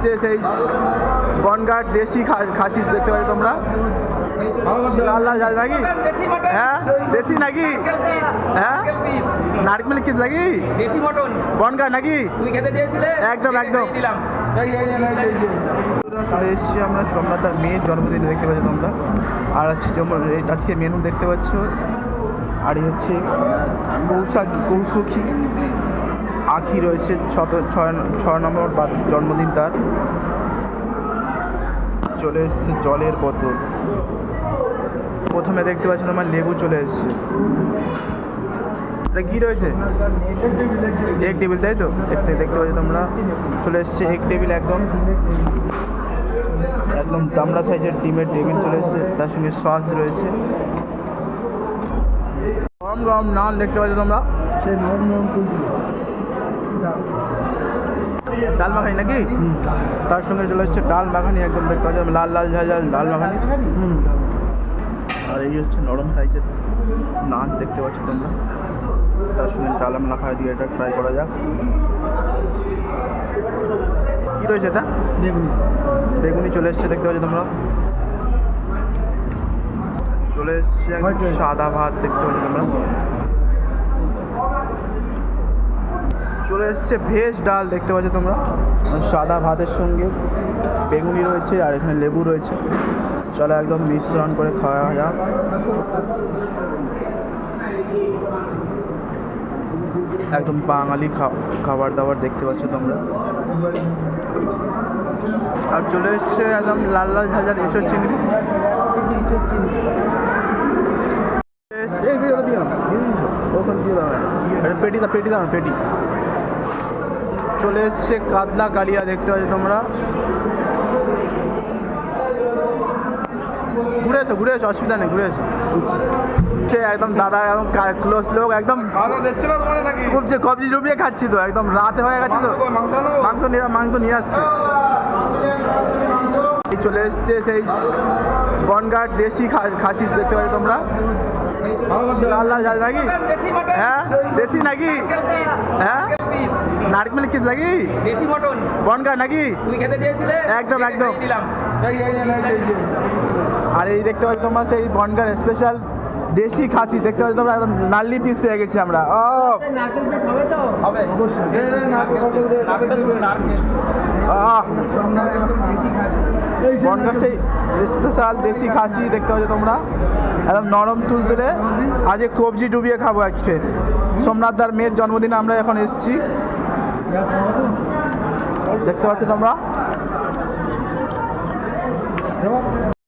এসছে সেই বনগাট দেশি খাসি দেখতে পাচ্ছ তোমরা? লাল লাল ঝাল নাকি? হ্যাঁ? দেশি নাকি? হ্যাঁ? নারকেল কি নাকি? দেশি মটন। নাকি? তুমি খেতে চেয়েছিলে? একদম, একদম। দিলাম। চলে এসেছি আমরা সোমনাথের মেয়ের জন্মদিন দেখতে পাচ্ছ তোমরা। আর হচ্ছে আজকে মেনু দেখতে পাচ্ছ। আর এই হচ্ছে কৌশাকি কৌশখী আখি রয়েছে ছয় নম্বর বা- জন্মদিন তার। চলে এসছে জলের বোতল। প্রথমে দেখতে পাচ্ছ তোমার লেবু চলে এসছে। এটা কি রয়েছে? এক টেবিল তাই তো? দেখতে দেখতে পাচ্ছ তোমরা। চলে এসছে এক টেবিল একদম। একদম দামড়া সাইজের ডিমের টেবিল চলে এসছে। তার সঙ্গে সস রয়েছে। গরম গরম নান দেখতে পাচ্ছ তোমরা। সেই নরম নরম ডাল মাখানি নাকি? তার সঙ্গে চলে এসছে ডাল মাখানি একদম দেখতে পাচ্ছ লাল লাল ঝাল ঝাল ডাল মাখানি। আর এই হচ্ছে নরম সাইজের নান দেখতে পাচ্ছ তোমরা। তার সঙ্গে ডাল মাখা দিয়ে এটা ট্রাই করা যাক। কি রয়েছে এটা? বেগুনি। বেগুনি চলে এসছে দেখতে পাচ্ছ তোমরা। চলে এসছে সাদা ভাত দেখতে পাচ্ছ তোমরা। চলে এসছে ভেজ ডাল দেখতে পাচ্ছ তোমরা? সাদা ভাতের সঙ্গে বেগুনি রয়েছে আর এখানে লেবু রয়েছে। চলো একদম মিশ্রণ করে খাওয়া যাক। একদম বাঙালি খাবার দাবার দেখতে পাচ্ছ তোমরা। আর চলে এসছে একদম লাল লাল ঝাঁঝার এসব চিংড়ি। পেটি দাও পেটি দাও পেটি। চলে এসছে কাতলা কালিয়া দেখতে পাচ্ছ তোমরা। ঘুরে এসো ঘুরে এসো অসুবিধা নেই ঘুরে এসো। সে একদম দাদা একদম ক্লোজ লোক একদম খুব যে কবজি ডুবিয়ে খাচ্ছি তো একদম রাতে হয়ে গেছে তো। মাংস মাংস নিয়ে মাংস নিয়ে আসছে। চলে এসছে সেই বনগাট দেশি খাসি দেখতে পাচ্ছ তোমরা? লাল লাল ঝাল নাকি? হ্যাঁ? দেশি নাকি? হ্যাঁ? নারকেল কিছু নাকি? দেশি মটন। নাকি? তুমি খেতে চেয়েছিলে? একদম, একদম। আর এই দেখতে পাচ্ছ তোমরা সেই বনগার স্পেশাল দেশি খাসি দেখতে পাচ্ছ তোমরা একদম নাল্লি পিস পেয়ে গেছি আমরা। ও। বনগার সেই স্পেশাল দেশি খাসি দেখতে পাচ্ছ তোমরা। একদম নরম তুল তুলে আজকে কবজি ডুবিয়ে খাব আজকে। সোমনাথ দার মেয়ের জন্মদিনে আমরা এখন এসেছি। দেখতে পাচ্ছ তোমরা?